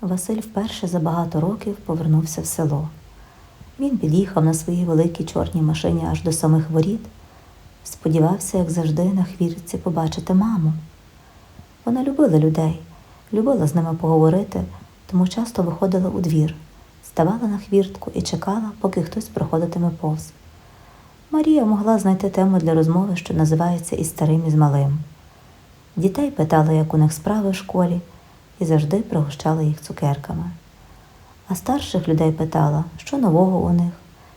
Василь вперше за багато років повернувся в село. Він під'їхав на своїй великій чорній машині аж до самих воріт. Сподівався, як завжди, на хвірці побачити маму. Вона любила людей, любила з ними поговорити, тому часто виходила у двір, ставала на хвіртку і чекала, поки хтось проходитиме повз. Марія могла знайти тему для розмови, що називається із старим і з малим. Дітей питала, як у них справи в школі, і завжди пригощала їх цукерками. А старших людей питала, що нового у них,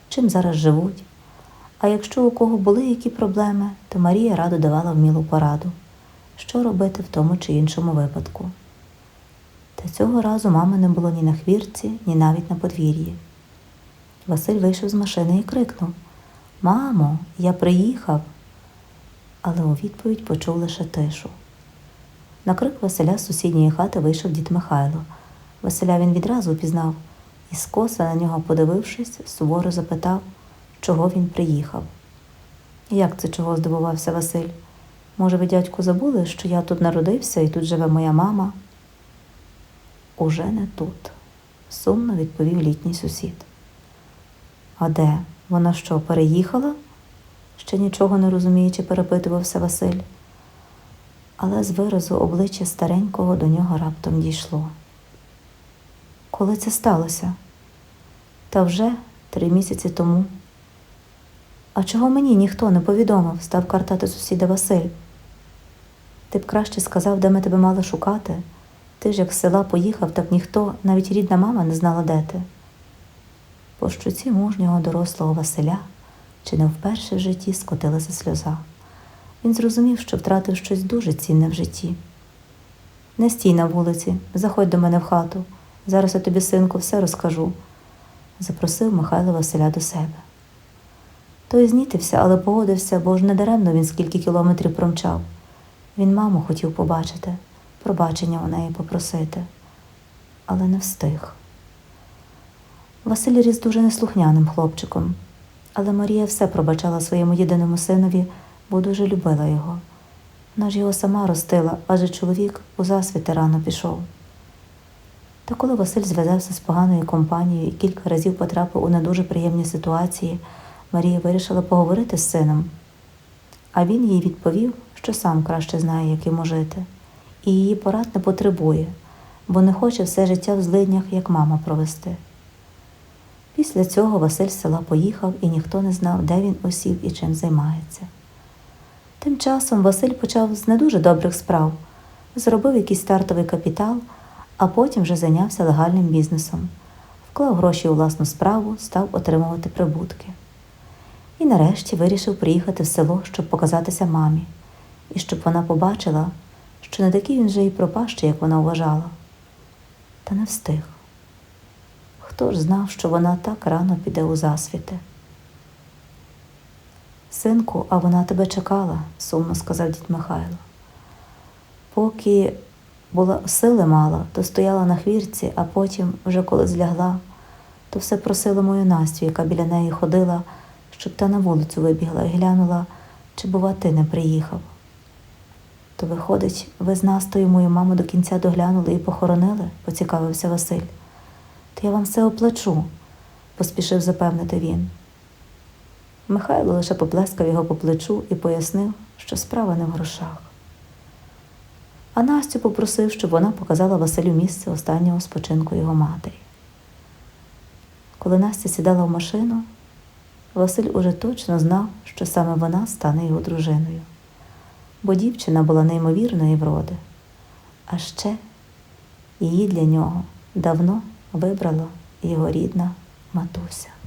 чим зараз живуть. А якщо у кого були які проблеми, то Марія радо давала вмілу пораду, що робити в тому чи іншому випадку. Та цього разу мами не було ні на хвірці, ні навіть на подвір'ї. Василь вийшов з машини і крикнув Мамо, я приїхав. Але у відповідь почув лише тишу. На крик Василя з сусідньої хати вийшов дід Михайло. Василя він відразу впізнав і скоса на нього подивившись, суворо запитав, чого він приїхав. Як це чого? здивувався Василь. Може, ви, дядьку, забули, що я тут народився і тут живе моя мама? Уже не тут, сумно відповів літній сусід. А де? Вона що, переїхала? Ще нічого не розуміючи, перепитувався Василь. Але з виразу обличчя старенького до нього раптом дійшло. Коли це сталося? Та вже три місяці тому. А чого мені ніхто не повідомив, став картати сусіда Василь. Ти б краще сказав, де ми тебе мали шукати. Ти ж як з села поїхав, так ніхто, навіть рідна мама, не знала, де ти. По щуці мужнього дорослого Василя чи не вперше в житті скотилася сльоза. Він зрозумів, що втратив щось дуже цінне в житті. Не стій на вулиці, заходь до мене в хату. Зараз я тобі, синку, все розкажу, запросив Михайло Василя до себе. Той знітився, але погодився, бо ж не даремно він скільки кілометрів промчав. Він маму хотів побачити, пробачення у неї попросити, але не встиг. Василь ріс дуже неслухняним хлопчиком, але Марія все пробачала своєму єдиному синові, бо дуже любила його. Вона ж його сама ростила, адже чоловік у засвіти рано пішов. Та коли Василь зв'язався з поганою компанією і кілька разів потрапив у не дуже приємні ситуації, Марія вирішила поговорити з сином. А він їй відповів, що сам краще знає, як йому жити, і її порад не потребує, бо не хоче все життя в злиднях, як мама провести. Після цього Василь з села поїхав, і ніхто не знав, де він осів і чим займається. Тим часом Василь почав з не дуже добрих справ, зробив якийсь стартовий капітал, а потім вже зайнявся легальним бізнесом, вклав гроші у власну справу, став отримувати прибутки. І нарешті вирішив приїхати в село, щоб показатися мамі, і щоб вона побачила, що не такий він же і пропащий, як вона вважала. Та не встиг. Хто ж знав, що вона так рано піде у засвіти? Синку, а вона тебе чекала, сумно сказав дід Михайло. Поки була сили мала, то стояла на хвірці, а потім, вже коли злягла, то все просила мою Настю, яка біля неї ходила, щоб та на вулицю вибігла і глянула, чи, бува, ти не приїхав. То, виходить, ви з Настою мою маму до кінця доглянули і похоронили, поцікавився Василь. То я вам все оплачу, поспішив запевнити він. Михайло лише поплескав його по плечу і пояснив, що справа не в грошах. А Настю попросив, щоб вона показала Василю місце останнього спочинку його матері. Коли Настя сідала в машину, Василь уже точно знав, що саме вона стане його дружиною, бо дівчина була неймовірної вроди, а ще її для нього давно вибрала його рідна матуся.